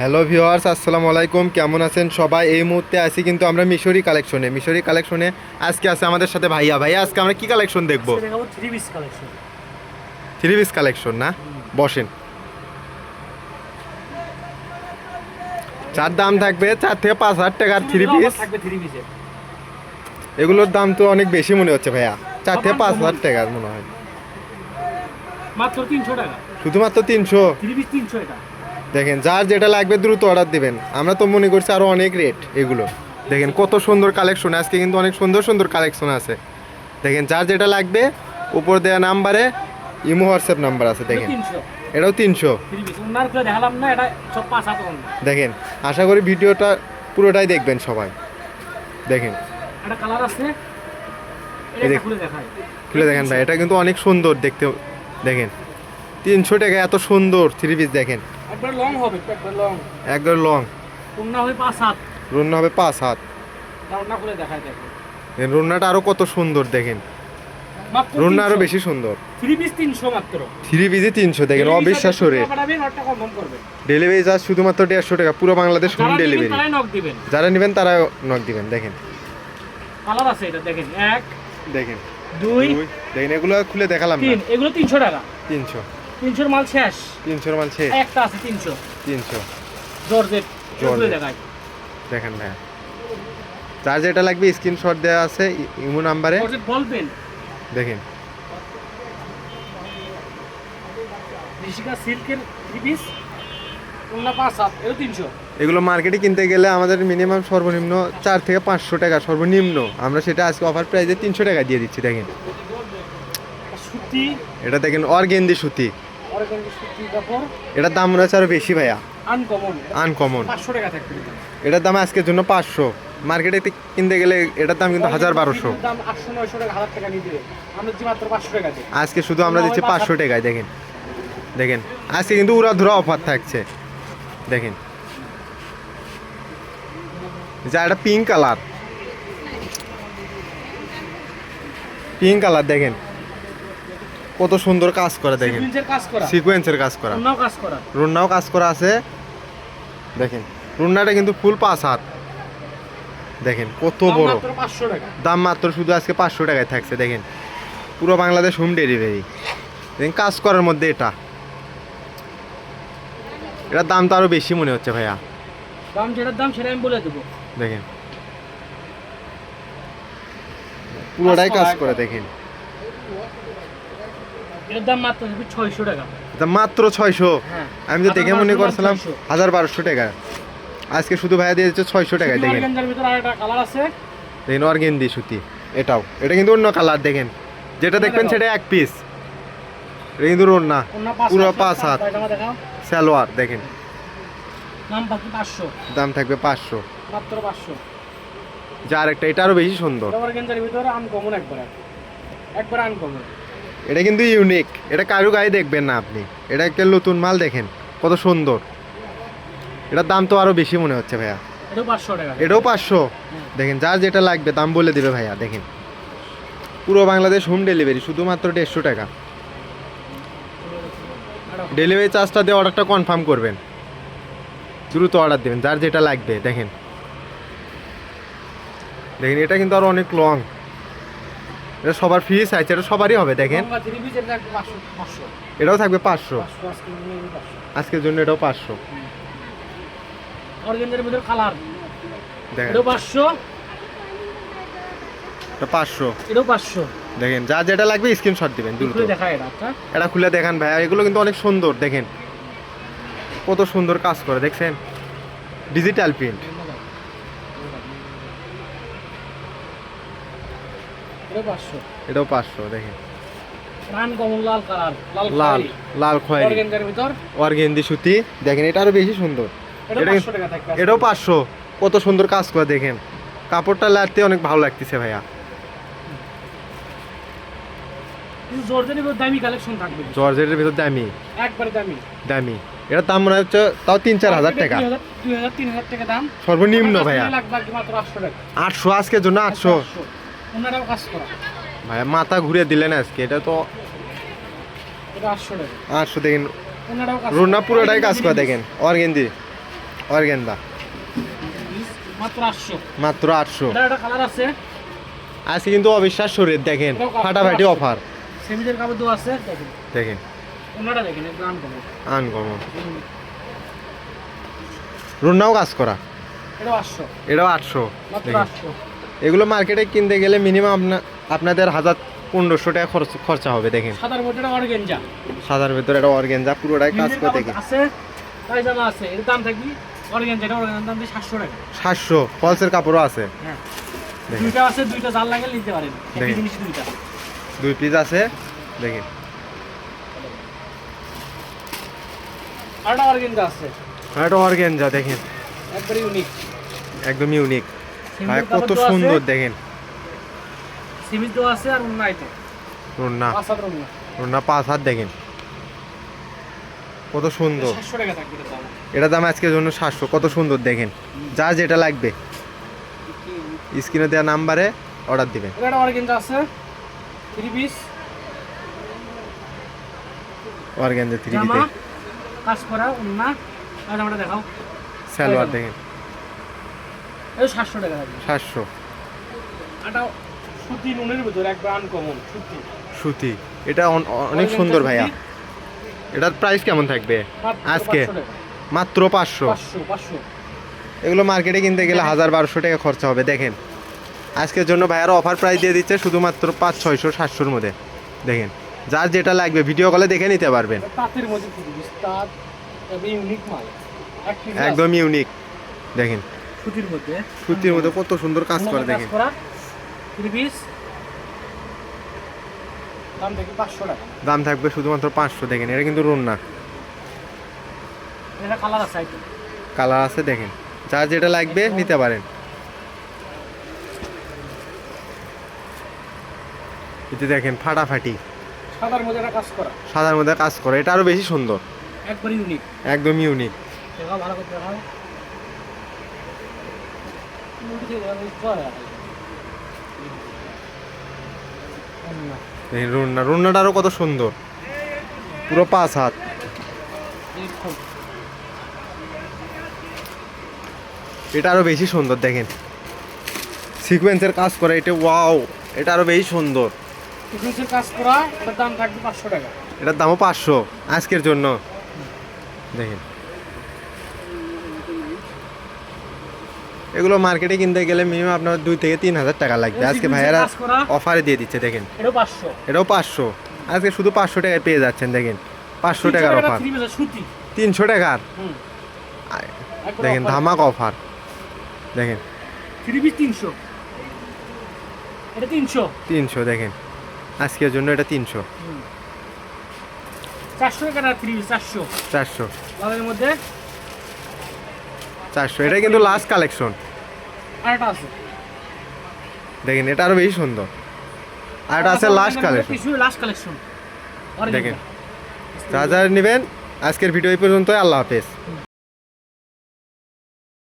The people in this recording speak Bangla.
হ্যালো ভিওয়ার্স আসসালামু আলাইকুম। কেমন আছেন সবাই? এই মুহূর্তে আছি কিন্তু আমরা মিশরি কালেকশনে। মিশরি কালেকশনে আজকে আছে আমাদের সাথে ভাইয়া। ভাইয়া আজকে আমরা কি কালেকশন দেখব? Three piece collection. Three piece collection না? বসেন। চার দাম থাকবে চার থেকে পাঁচ হাজার টাকার থ্রি পিস এগুলোর দাম তো অনেক বেশি মনে হচ্ছে ভাইয়া। চার থেকে পাঁচ হাজার টাকার মনে হয়। মাত্র তিনশো টাকা। শুধুমাত্র তিনশো? থ্রি পিস তিনশো এটা দেখেন যার যেটা লাগবে দ্রুত অর্ডার দিবেন। আমরা তো মনে করছি আরও অনেক রেট এগুলো। দেখেন কত সুন্দর কালেকশন আজকে কিন্তু অনেক সুন্দর সুন্দর কালেকশন আছে। দেখেন যার যেটা লাগবে উপর দেওয়া নাম্বারে ইমো হোয়াটসঅ্যাপ নাম্বার আছে দেখেন। এটাও তিনশো। দেখেন আশা করি ভিডিওটা পুরোটাই দেখবেন সবাই। দেখেন। খুলে দেখেন ভাই এটা কিন্তু অনেক সুন্দর দেখতে। দেখেন তিনশো টাকা এত সুন্দর থ্রি পিস দেখেন। একবার লং হবে একবার লং একদম লং হবে পাঁচ হাত। রুন্না হবে পাঁচ হাত। দেখায় দেখো। রুন্নাটা আরও কত সুন্দর দেখেন। রুন্না আরও বেশি সুন্দর। থ্রি পিস তিনশো মাত্র। থ্রি পিসে তিনশো দেখেন অবিশ্বাস্য রেট ডেলিভারি চার্জ শুধুমাত্র দেড়শো টাকা পুরো বাংলাদেশ হোম যারা নেবেন ডেলিভারি যারা নেবেন তারা নক দিবেন দেখেন। কালার আছে এটা দেখেন। এক দেখেন। দুই, দেখেন এগুলো খুলে দেখালাম এগুলো তিনশো টাকা। তিনশো। তিনশোর মাল শেষ। তিনশোর মাল শেষ। একটা আছে তিনশো। তিনশো। জর্জেট দেখায়। দেখেন ভাইয়া। যার যেটা লাগবে স্ক্রিনশট দেওয়া আছে ইমো নাম্বারে। জর্জেট বল পেন দেখেন। ঋষিকা সিল্কের থ্রি পিস এগুলো মার্কেটে কিনতে গেলে আমাদের মিনিমাম সর্বনিম্ন চার থেকে পাঁচশো টাকা সর্বনিম্ন। আমরা সেটা আজকে অফার প্রাইসে তিনশো টাকা দিয়ে দিচ্ছি দেখেন। এটা দেখেন অর্গেন্দি সুতি। এটার দাম মনে হচ্ছে আরও বেশি ভাইয়া। আনকমন আনকমন পাঁচশো টাকা থাকবে এটার দাম আজকের জন্য পাঁচশো। মার্কেটে কিনতে গেলে এটার দাম কিন্তু হাজার বারোশো। দাম আটশো নয়শো টাকা হাজার টাকা নিয়ে আমরা মাত্র পাঁচশো টাকা আজকে শুধু আমরা দিচ্ছি পাঁচশো টাকায় দেখেন। দেখেন আজকে কিন্তু উড়াধুরা অফার থাকছে। দেখেন। যা এটা পিঙ্ক কালার পিঙ্ক কালার দেখেন। কত সুন্দর কাজ করা দেখেন। সিকুয়েন্সের কাজ করা। রুন্নাও কাজ করা। আছে। দেখেন রুন্নাটা কিন্তু ফুল পাঁচ হাত। দেখেন কত বড়। দাম মাত্র শুধু আজকে পাঁচশো টাকায় থাকছে দেখেন। পুরো বাংলাদেশ হোম ডেলিভারি দেখেন কাজ করার মধ্যে এটা। এটার দাম তো আরও বেশি মনে হচ্ছে ভাইয়া। দাম যেটার দাম সেটা আমি বলে দেবো। দেখেন। পুরোটাই কাজ করে দেখেন। এটার দাম মাত্র ছয়শো টাকা। এটা মাত্র ছয়শো? হ্যাঁ। আমি তো দেখে মনে করছিলাম। হাজার বারোশো টাকা। আজকে শুধু ভাইয়া দিয়ে দিচ্ছে ছয়শো টাকায় দেখেন। দেখেন অর্গেন্দি সুতি এটাও। এটা কিন্তু অন্য কালার দেখেন। যেটা দেখবেন সেটা এক পিস এটা কিন্তু না পুরো পাঁচ হাত। সালোয়ার দেখেন। দাম থাকবে পাঁচশো। মাত্র পাঁচশো। যার একটা এটা আরও বেশি সুন্দর। একবার। আনকমন এটা কিন্তু ইউনিক এটা কারু গায়ে দেখবেন না আপনি। এটা একটা নতুন মাল দেখেন কত সুন্দর। এটার দাম তো আরও বেশি মনে হচ্ছে ভাইয়া। এটাও পাঁচশো টাকা। এটাও পাঁচশো। দেখেন যার যেটা লাগবে দাম বলে দিবে ভাইয়া দেখেন। পুরো বাংলাদেশ হোম ডেলিভারি শুধুমাত্র দেড়শো টাকা। ডেলিভারি চার্জটা দিয়ে অর্ডারটা কনফার্ম করবেন। দ্রুত অর্ডার দেবেন যার যেটা লাগবে দেখেন। দেখেন এটা কিন্তু আরও অনেক লং এটা সবার ফ্রি সাইজ এটা সবারই হবে দেখেন। এটাও থাকবে পাঁচশো। আজকের জন্য এটাও পাঁচশো। ভিতরে কালার। দেখেন। এটাও পাঁচশো। এটা পাঁচশো। এটাও পাঁচশো। দেখেন যা যেটা লাগবে স্ক্রিনশট দিবেন দ্রুত। এটা আচ্ছা। এটা খুলে দেখান এগুলো কিন্তু অনেক সুন্দর দেখেন। কত সুন্দর কাজ করে দেখছেন? ডিজিটাল প্রিন্ট এটাও পাঁচশো। দেখেন লাল লাল লাল লাল খয়েরি। অর্গেন্দি সুতি দেখেন এটা আরও বেশি সুন্দর। এটা এটা পাঁচশো টাকা থাকবে এটাও পাঁচশো। কত সুন্দর কাজ করে দেখেন। কাপড়টা লাগতে অনেক ভালো লাগতেছে ভাইয়া। কিন্তু জর্জেনের ভিতর দামি কালেকশন থাকবে। জর্জেটের ভিতর দামি। একবারে দামি। দামি। এটার দাম মনে হচ্ছে তাও তিন চার হাজার টাকা। সর্বনিম্ন ভাইয়া। আটশো আজকের জন্য আটশো। ওনারাও কাজ করা। ভাইয়া মাথা ঘুরিয়ে দিলেন আজকে এটা তো এটা আটশো টাকা। দেখেন। ওনারাও কাজ রুনা পুরোটাই কাজ করে দেখেন। অর্গেন্দি অর্গেন্দা। মাত্র আটশো। মাত্র আটশো। এটা একটা কালার আছে। আজকে কিন্তু অবিশ্বাস্য রেট দেখেন। ফাটাফাটি অফার সেমিজের কাপড় আছে দেখেন। দেখেন। ওনাটা দেখেন একটু আনকমন আনকমন রুন্নাও কাজ করা। এটাও আটশো। মাত্র দেখেন। আটশো। এগুলো মার্কেটে কিনতে গেলে মিনিমাম আপনাদের হাজার পনেরোশো টাকা খরচ খরচা হবে দেখেন। সাদার মধ্যে অর্গেঞ্জা। সাদার ভেতরে একটা অর্গেনজা পুরোটাই কাজ করে দেখেন আছে পায়জামা আছে এর দাম থাকবি অর্গেঞ্জা এটা দাম টাকা। সাতশো ফলসের কাপড়ও আছে। হ্যাঁ। দুইটা আছে দুইটা জাল লাগে নিতে পারেন। একই জিনিস দুইটা। দুই পিস আছে দেখেন। আর একটা অর্গেঞ্জা আছে। অর্গেনজা দেখেন। একবারে ইউনিক একদম ইউনিক ভাই কত সুন্দর দেখেন। সিমিজ দেওয়া আছে আর পাঁচ হাজার অন্য রুন্না পাঁচ হাত দেখেন। কত সুন্দর। এটা দাম আজকের জন্য সাতশো। কত সুন্দর দেখেন। যা যেটা লাগবে। স্ক্রিনে দেওয়া নাম্বারে অর্ডার দিবেন। এটা অর্গেঞ্জা আছে থ্রি পিস অর্গেনজা থ্রি পিতে কাজ করা অন্য আর জামাটা দেখাও। সালোয়ার দেখেন। এটা সাতশো টাকা থাকবে সাতশো। এটা সুতি নুনের ভিতরে একবার আনকমন সুতি। সুতি। এটা অনেক সুন্দর ভাইয়া। এটার প্রাইস কেমন থাকবে? আজকে? মাত্র পাঁচশো? এগুলো মার্কেটে কিনতে গেলে হাজার বারোশো টাকা খরচা হবে দেখেন। আজকের জন্য ভাইয়ারা অফার প্রাইস দিয়ে দিচ্ছে শুধুমাত্র পাঁচ ছয়শো সাতশোর মধ্যে। দেখেন যার যেটা লাগবে ভিডিও কলে দেখে নিতে পারবেন। একদম ইউনিক দেখেন সুতির মধ্যে। সুতির মধ্যে কত সুন্দর কাজ করে দেখেন দাম দেখি দাম থাকবে শুধুমাত্র পাঁচশো দেখেন এটা কিন্তু রুন না। কালার আছে দেখেন। যার যেটা লাগবে নিতে পারেন। এতে দেখেন ফাটাফাটি। সাদার মধ্যে কাজ করা। সাদার মধ্যে কাজ করে এটা আরও বেশি সুন্দর। একবার ইউনিক একদম ইউনিক ভালো করে দেখাও উল্টে দিয়ে দেখাও, এই রুন্না রুন্নাটা আরও কত সুন্দর। পুরো পাঁচ হাত। এটা আরও বেশি সুন্দর দেখেন। সিকোয়েন্সের কাজ করে এটা ওয়াও এটা আরও বেশি সুন্দর। সিকুয়েন্সের কাজ করা এটার দাম থাকবে পাঁচশো টাকা। এটার দামও পাঁচশো আজকের জন্য। দেখেন। এগুলো মার্কেটে কিনতে গেলে মিনিমাম আপনার দুই থেকে তিন হাজার টাকা লাগবে। আজকে ভাইয়ারা অফারে দিয়ে দিচ্ছে দেখেন। এটাও পাঁচশো। আজকে শুধু পাঁচশো টাকায় পেয়ে যাচ্ছেন দেখেন। পাঁচশো টাকার অফার তিনশো টাকার? দেখেন ধামাক অফার দেখেন। তিনশো। দেখেন। আজকের জন্য এটা তিনশো। চারশো টাকা চারশো। চারশো। মধ্যে চারশো। এটা কিন্তু লাস্ট কালেকশন দেখেন এটা আরও বেশি সুন্দর। আর এটা আছে লাস্ট কালেকশন দেখেন। যা যা নেবেন আজকের ভিডিও এই পর্যন্তই। আল্লাহ হাফেজ।